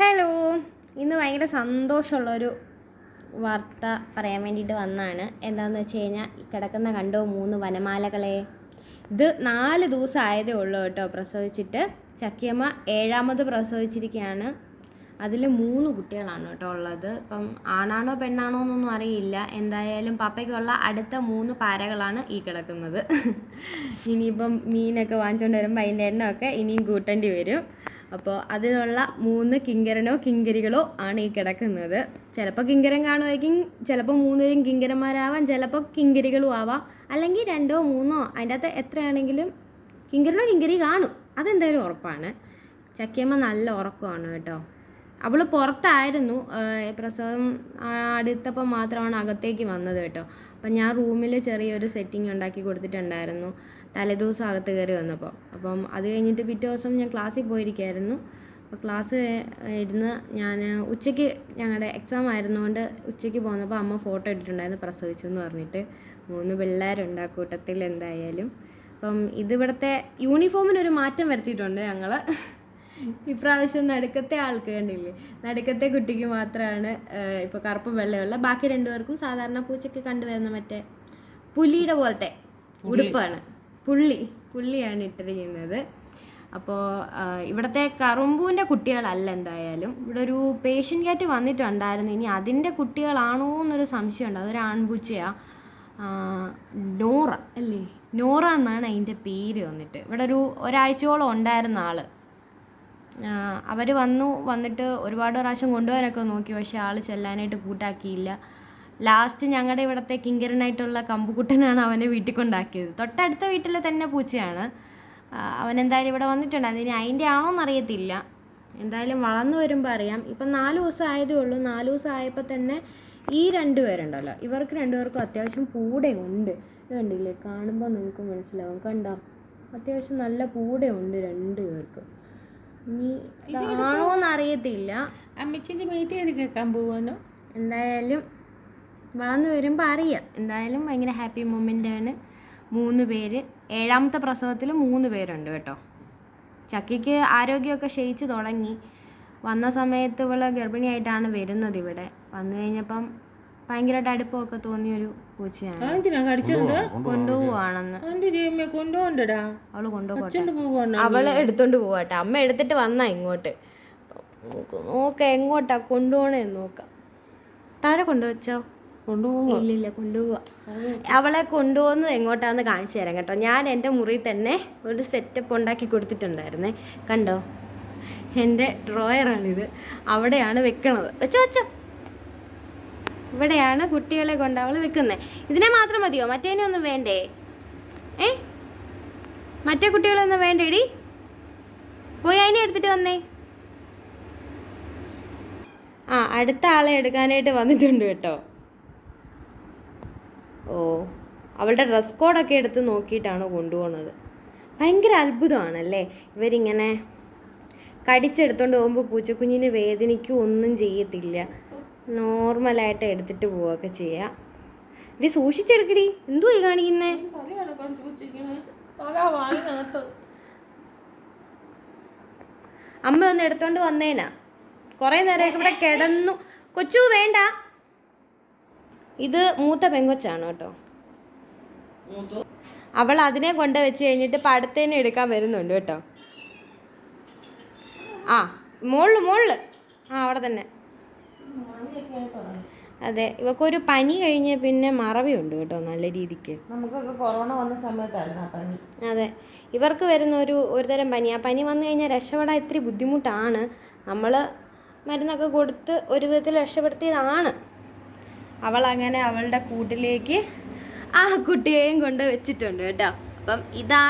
Hello ഇന്ന് ഭയങ്കര സന്തോഷമുള്ളൊരു വാർത്ത പറയാൻ വേണ്ടിയിട്ട് വന്നാണ്. എന്താണെന്ന് വെച്ച് കഴിഞ്ഞാൽ കിടക്കുന്ന കണ്ടോ മൂന്ന് വനമാലകളെ? ഇത് നാല് ദിവസം ആയതേ ഉള്ളൂ കേട്ടോ പ്രസവിച്ചിട്ട്. ചക്കിയമ്മ ഏഴാമത് പ്രസവിച്ചിരിക്കുകയാണ് അതിൽ മൂന്ന് കുട്ടികളാണ് കേട്ടോ ഉള്ളത്. ഇപ്പം ആണാണോ പെണ്ണാണോ എന്നൊന്നും അറിയില്ല. എന്തായാലും പപ്പയ്ക്കുള്ള അടുത്ത മൂന്ന് പാരകളാണ് ഈ കിടക്കുന്നത്. ഇനിയിപ്പം മീനൊക്കെ വാങ്ങിച്ചുകൊണ്ട് വരുമ്പോൾ അതിന്റെ എണ്ണമൊക്കെ ഇനിയും കൂട്ടേണ്ടി വരും. അപ്പോൾ അതിനുള്ള മൂന്ന് കിങ്കരനോ കിങ്കരികളോ ആണ് ഈ കിടക്കുന്നത്. ചിലപ്പോൾ കിങ്കരൻ കാണുമായിരിക്കും ചിലപ്പോൾ മൂന്നുപേരും കിങ്കരന്മാരാവാം ചിലപ്പോൾ കിങ്കരികളും ആവാം. അല്ലെങ്കിൽ രണ്ടോ മൂന്നോ അതിന്റെ അകത്ത് എത്രയാണെങ്കിലും കിങ്കരനോ കിങ്കരി കാണും. അതെന്തായാലും ഉറപ്പാണ്. ചക്കിയമ്മ നല്ല ഉറക്കമാണ് കേട്ടോ. അവൾ പുറത്തായിരുന്നു. പ്രസവം അടുത്തപ്പം മാത്രമാണ് അകത്തേക്ക് വന്നത് കേട്ടോ. അപ്പം ഞാൻ റൂമിൽ ചെറിയൊരു സെറ്റിംഗ് ഉണ്ടാക്കി കൊടുത്തിട്ടുണ്ടായിരുന്നു. തലേദിവസം അകത്ത് കയറി വന്നപ്പോൾ അപ്പം അത് കഴിഞ്ഞിട്ട് പിറ്റേ ദിവസം ഞാൻ ക്ലാസ്സിൽ പോയിരിക്കുമായിരുന്നു അപ്പോൾ ക്ലാസ് ഇരുന്ന് ഞാൻ ഉച്ചയ്ക്ക് ഞങ്ങളുടെ എക്സാം ആയിരുന്നുകൊണ്ട് ഉച്ചയ്ക്ക് പോന്നപ്പോൾ അമ്മ ഫോട്ടോ ഇട്ടിട്ടുണ്ടായിരുന്നു പ്രസവിച്ചു എന്ന് പറഞ്ഞിട്ട്. മൂന്ന് പിള്ളേരുണ്ട് ആ കൂട്ടത്തിൽ എന്തായാലും. അപ്പം ഇതിവിടുത്തെ യൂണിഫോമിനൊരു മാറ്റം വരുത്തിയിട്ടുണ്ട് ഞങ്ങൾ ഇപ്രാവശ്യം നടുക്കത്തെ ആൾക്ക് കണ്ടില്ലേ? നടുക്കത്തെ കുട്ടിക്ക് മാത്രമാണ് ഇപ്പോൾ കറുപ്പും വെള്ളയുള്ള ബാക്കി രണ്ടുപേർക്കും സാധാരണ പൂച്ചയ്ക്ക് കണ്ടുവരുന്ന മറ്റേ പുലിയുടെ പോലത്തെ ഉടുപ്പാണ്. പുള്ളി പുള്ളിയാണ് ഇട്ടിരിക്കുന്നത്. അപ്പോൾ ഇവിടുത്തെ കറുമ്പൂവിന്റെ കുട്ടികളല്ല എന്തായാലും. ഇവിടെ ഒരു പേഷ്യൻ കാറ്റ് വന്നിട്ടുണ്ടായിരുന്നു. ഇനി അതിന്റെ കുട്ടികളാണോ എന്നൊരു സംശയമുണ്ട്. അതൊരു ആൺപൂച്ചയാണ് നോറ. അല്ലേ? നോറ എന്നാണ് അതിന്റെ പേര് വന്നിട്ട്. ഇവിടെ ഒരു ഒരാഴ്ചയോളം ഉണ്ടായിരുന്ന ആൾ. അവർ വന്നു വന്നിട്ട് ഒരുപാട് പ്രാവശ്യം കൊണ്ടുപോകാനൊക്കെ നോക്കി പക്ഷെ ആൾ ചെല്ലാനായിട്ട് കൂട്ടാക്കിയില്ല. ലാസ്റ്റ് ഞങ്ങളുടെ ഇവിടുത്തെ കിങ്കരനായിട്ടുള്ള കമ്പുകുട്ടനാണ് അവനെ വീട്ടിൽ കൊണ്ടാക്കിയത്. തൊട്ടടുത്ത വീട്ടിലെ തന്നെ പൂച്ചയാണ്. അവൻ എന്തായാലും ഇവിടെ വന്നിട്ടുണ്ടായിരുന്നു ഇനി അതിന്റെ ആണോന്ന് അറിയത്തില്ല. എന്തായാലും വളർന്നു വരുമ്പോൾ അറിയാം. ഇപ്പം നാല് ദിവസം ആയതേ ഉള്ളൂ. നാല് ദിവസം ആയപ്പോൾ തന്നെ ഈ രണ്ട് പേരുണ്ടല്ലോ. ഇവർക്ക് രണ്ടുപേർക്കും അത്യാവശ്യം പൂടെ ഉണ്ട് ഇത് കണ്ടില്ലേ? കാണുമ്പോൾ നിങ്ങൾക്ക് മനസ്സിലാവും. കണ്ടോ? അത്യാവശ്യം നല്ല പൂടെ ഉണ്ട് രണ്ട് പേർക്കും. അറിയത്തില്ല അമ്മച്ചിന്റെ മേറ്റ് കയറി കേൾക്കാൻ പോവാനോ എന്തായാലും വളർന്നു വരുമ്പോൾ അറിയാം. എന്തായാലും ഭയങ്കര ഹാപ്പി മൊമെന്റ് ആണ് മൂന്ന് പേര്. ഏഴാമത്തെ പ്രസവത്തിൽ മൂന്ന് പേരുണ്ട് കേട്ടോ. ചക്കിക്ക് ആരോഗ്യമൊക്കെ ക്ഷയിച്ച് തുടങ്ങി. വന്ന സമയത്ത് ഇവൾ ഗർഭിണിയായിട്ടാണ് വരുന്നത് ഇവിടെ. വന്നു കഴിഞ്ഞപ്പം ഭയങ്കരമായിട്ട് അടുപ്പമൊക്കെ തോന്നിയൊരു പൂച്ചയാണ്. എന്തിനാ കടിച്ചത്? കൊണ്ടുപോവാണെന്ന് അവൾ കൊണ്ടുപോകട്ടെ പോവാണ് അവൾ എടുത്തോണ്ട് പോവാട്ടെ. അമ്മ എടുത്തിട്ട് വന്നാ ഇങ്ങോട്ട്. നോക്ക എങ്ങോട്ടാ കൊണ്ടുപോണേന്ന് നോക്കാം. താഴെ കൊണ്ടുവച്ചോ? കൊണ്ടുപോവാ. ഇല്ലില്ല കൊണ്ടുപോവാ. അവളെ കൊണ്ടുപോകുന്നത് എങ്ങോട്ടാന്ന് കാണിച്ചു തരാം കേട്ടോ. ഞാൻ എന്റെ മുറി തന്നെ ഒരു സെറ്റപ്പ് ഉണ്ടാക്കി കൊടുത്തിട്ടുണ്ടായിരുന്നേ. കണ്ടോ? എന്റെ ഡ്രോയറാണിത് അവിടെയാണ് വെക്കണത്. വെച്ചോ വെച്ചോ. ഇവിടെയാണ് കുട്ടികളെ കൊണ്ട് അവൾ വെക്കുന്നത് ഇതിനെ മാത്രം മതിയോ? മറ്റേനെ ഒന്നും വേണ്ടേ? ഏ? മറ്റേ കുട്ടികളൊന്നും വേണ്ടേടി? പോയി അതിനെ എടുത്തിട്ട് വന്നേ. ആ അടുത്ത ആളെ എടുക്കാനായിട്ട് വന്നിട്ടുണ്ട് കേട്ടോ. ഓ അവളുടെ ഡ്രസ് കോഡൊക്കെ എടുത്ത് നോക്കിയിട്ടാണ് കൊണ്ടുപോകുന്നത് ഭയങ്കര അത്ഭുതമാണല്ലേ? ഇവരിങ്ങനെ കടിച്ചെടുത്തോണ്ട് പോകുമ്പോൾ പൂച്ചക്കുഞ്ഞിന് വേദനിക്കും ഒന്നും ചെയ്യത്തില്ല. നോർമലായിട്ട് എടുത്തിട്ട് പോവുകയൊക്കെ ചെയ്യാം. ഇടി സൂക്ഷിച്ചെടുക്കടി. എന്തുവാ ഈ കാണിക്കുന്നേ? അമ്മ ഒന്ന് എടുത്തോണ്ട് വന്നേനാ. കുറേ നേരം ഇവിടെ കിടന്നു. കൊച്ചു വേണ്ട. ഇത് മൂത്ത പെങ്കൊച്ചാണ് കേട്ടോ. അവൾ അതിനെ കൊണ്ട് വെച്ച് കഴിഞ്ഞിട്ട് പടത്തേനെ എടുക്കാൻ വരുന്നുണ്ട് കേട്ടോ. ആ മോൾ മോൾ ആ അവിടെ തന്നെ. അതെ ഇവക്കൊരു പനി കഴിഞ്ഞ പിന്നെ മറവിയുണ്ട് കേട്ടോ നല്ല രീതിക്ക്. നമുക്കൊക്കെ കൊറോണ വന്ന സമയത്തായിരുന്നു ആ പനി. അതെ ഇവർക്ക് വരുന്ന ഒരു ഒരുതരം പനി. ആ പനി വന്നു കഴിഞ്ഞാൽ രക്ഷപ്പെടാൻ ഇത്തിരി ബുദ്ധിമുട്ടാണ്. നമ്മൾ മരുന്നൊക്കെ കൊടുത്ത് ഒരു വിധത്തിൽ രക്ഷപ്പെടുത്തിയതാണ്. അവൾ അങ്ങനെ അവളുടെ കൂട്ടിലേക്ക് ആ കുട്ടിയെയും കൊണ്ട് വെച്ചിട്ടുണ്ട് കേട്ടോ. അപ്പം ഇതാണ്